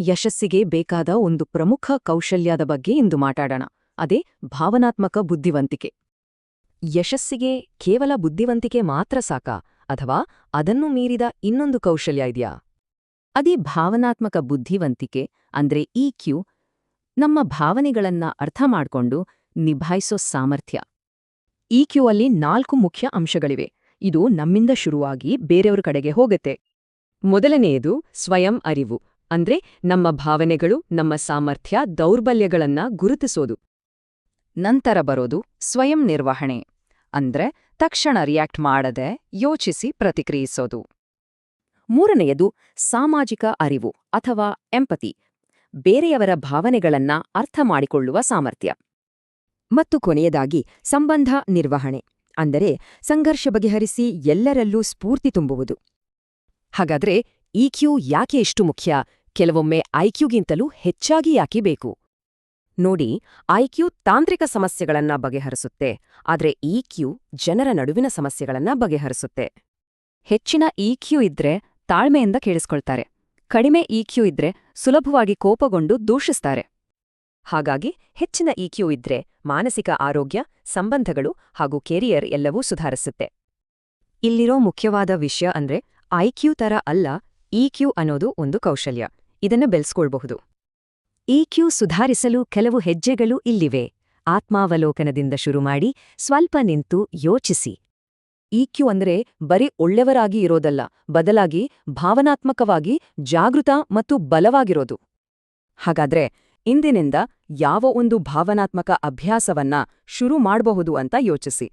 ಯಶಸ್ಸಿಗೆ ಬೇಕಾದ ಒಂದು ಪ್ರಮುಖ ಕೌಶಲ್ಯದ ಬಗ್ಗೆ ಇಂದು ಮಾತಾಡೋಣ. ಅದೇ ಭಾವನಾತ್ಮಕ ಬುದ್ಧಿವಂತಿಕೆ. ಯಶಸ್ಸಿಗೆ ಕೇವಲ ಬುದ್ಧಿವಂತಿಕೆ ಮಾತ್ರ ಸಾಕಾ, ಅಥವಾ ಅದನ್ನು ಮೀರಿದ ಇನ್ನೊಂದು ಕೌಶಲ್ಯ ಇದೆಯಾ? ಅದೇ ಭಾವನಾತ್ಮಕ ಬುದ್ಧಿವಂತಿಕೆ ಅಂದ್ರೆ ಈ ಕ್ಯೂ ನಮ್ಮ ಭಾವನೆಗಳನ್ನ ಅರ್ಥ ಮಾಡ್ಕೊಂಡು ನಿಭಾಯಿಸೋ ಸಾಮರ್ಥ್ಯ. ಈ ಕ್ಯೂ ಅಲ್ಲಿ ನಾಲ್ಕು ಮುಖ್ಯ ಅಂಶಗಳಿವೆ. ಇದು ನಮ್ಮಿಂದ ಶುರುವಾಗಿ ಬೇರೆಯವ್ರ ಕಡೆಗೆ ಹೋಗುತ್ತೆ. ಮೊದಲನೆಯದು ಸ್ವಯಂ ಅರಿವು. ಅಂದ್ರೆ ನಮ್ಮ ಭಾವನೆಗಳು, ನಮ್ಮ ಸಾಮರ್ಥ್ಯ, ದೌರ್ಬಲ್ಯಗಳನ್ನ ಗುರುತಿಸೋದು. ನಂತರ ಬರೋದು ಸ್ವಯಂ ನಿರ್ವಹಣೆ, ಅಂದ್ರೆ ತಕ್ಷಣ ರಿಯಾಕ್ಟ್ ಮಾಡದೆ ಯೋಚಿಸಿ ಪ್ರತಿಕ್ರಿಯಿಸೋದು. ಮೂರನೆಯದು ಸಾಮಾಜಿಕ ಅರಿವು ಅಥವಾ ಎಂಪತಿ, ಬೇರೆಯವರ ಭಾವನೆಗಳನ್ನ ಅರ್ಥ ಮಾಡಿಕೊಳ್ಳುವ ಸಾಮರ್ಥ್ಯ. ಮತ್ತು ಕೊನೆಯದಾಗಿ ಸಂಬಂಧ ನಿರ್ವಹಣೆ, ಅಂದರೆ ಸಂಘರ್ಷ ಬಗೆಹರಿಸಿ ಎಲ್ಲರಲ್ಲೂ ಸ್ಫೂರ್ತಿ ತುಂಬುವುದು. ಹಾಗಾದ್ರೆ ಇಕ್ಯೂ ಯಾಕೆ ಇಷ್ಟು ಮುಖ್ಯ? ಕೆಲವೊಮ್ಮೆ ಐಕ್ಯೂಗಿಂತಲೂ ಹೆಚ್ಚಾಗಿ ಯಾಕೆ ಬೇಕು? ನೋಡಿ, ಐಕ್ಯೂ ತಾಂತ್ರಿಕ ಸಮಸ್ಯೆಗಳನ್ನ ಬಗೆಹರಿಸುತ್ತೆ, ಆದರೆ ಇಕ್ಯೂ ಜನರ ನಡುವಿನ ಸಮಸ್ಯೆಗಳನ್ನ ಬಗೆಹರಿಸುತ್ತೆ. ಹೆಚ್ಚಿನ ಇಕ್ಯೂ ಇದ್ರೆ ತಾಳ್ಮೆಯಿಂದ ಕೇಳಿಸ್ಕೊಳ್ತಾರೆ. ಕಡಿಮೆ ಇಕ್ಯೂ ಇದ್ರೆ ಸುಲಭವಾಗಿ ಕೋಪಗೊಂಡು ದೂಷಿಸ್ತಾರೆ. ಹಾಗಾಗಿ ಹೆಚ್ಚಿನ ಇಕ್ಯೂ ಇದ್ರೆ ಮಾನಸಿಕ ಆರೋಗ್ಯ, ಸಂಬಂಧಗಳು ಹಾಗೂ ಕೆರಿಯರ್ ಎಲ್ಲವೂ ಸುಧಾರಿಸುತ್ತೆ. ಇಲ್ಲಿರೋ ಮುಖ್ಯವಾದ ವಿಷಯ ಅಂದ್ರೆ ಐಕ್ಯೂ ತರ ಅಲ್ಲ ಇಕ್ಯೂ ಅನ್ನೋದು ಒಂದು ಕೌಶಲ್ಯ. ಇದನ್ನು ಬೆಳೆಸ್ಕೊಳ್ಬಹುದು. ಕ್ಯೂ ಸುಧಾರಿಸಲು ಕೆಲವು ಹೆಜ್ಜೆಗಳು ಇಲ್ಲಿವೆ. ಆತ್ಮಾವಲೋಕನದಿಂದ ಶುರು ಮಾಡಿ ಸ್ವಲ್ಪ ನಿಂತು ಯೋಚಿಸಿ. ಇಕ್ಯೂ ಅಂದ್ರೆ ಬರೀ ಒಳ್ಳೆಯವರಾಗಿ ಇರೋದಲ್ಲ, ಬದಲಾಗಿ ಭಾವನಾತ್ಮಕವಾಗಿ ಜಾಗೃತ ಮತ್ತು ಬಲವಾಗಿರೋದು. ಹಾಗಾದ್ರೆ ಇಂದಿನಿಂದ ಯಾವ ಒಂದು ಭಾವನಾತ್ಮಕ ಅಭ್ಯಾಸವನ್ನ ಶುರು ಮಾಡಬಹುದು ಅಂತ ಯೋಚಿಸಿ.